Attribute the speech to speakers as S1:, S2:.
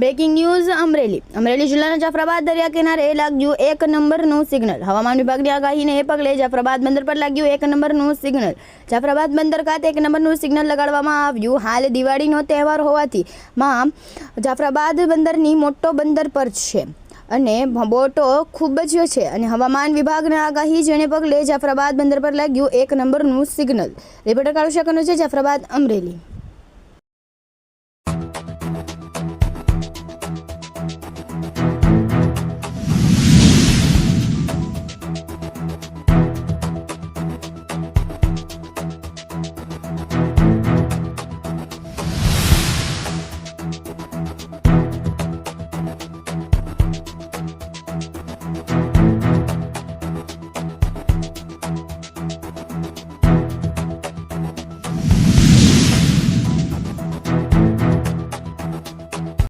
S1: Breaking news Amreli. Amreli જિલ્લાના જાફરાબાદ દરિયા કિનારે લાગ્યું એક નંબરનું સિગ્નલ હવામાન વિભાગની આગાહીને એ પગલે જાફરાબાદ બંદર પર લાગ્યું એક નંબરનું સિગ્નલ જાફરાબાદ બંદર ખાતે એક નંબરનું સિગ્નલ લગાડવામાં આવ્યું. હાલ દિવાળીનો તહેવાર હોવાથી માં જાફરાબાદ બંદરની મોટો બંદર પર છે અને બોટો ખૂબ જ છે અને હવામાન વિભાગની આગાહી જેને પગલે જાફરાબાદ બંદર પર લાગ્યું એક નંબરનું સિગ્નલ રિપોર્ટર કાળુ શકનો છે જાફરાબાદ, અમરેલી.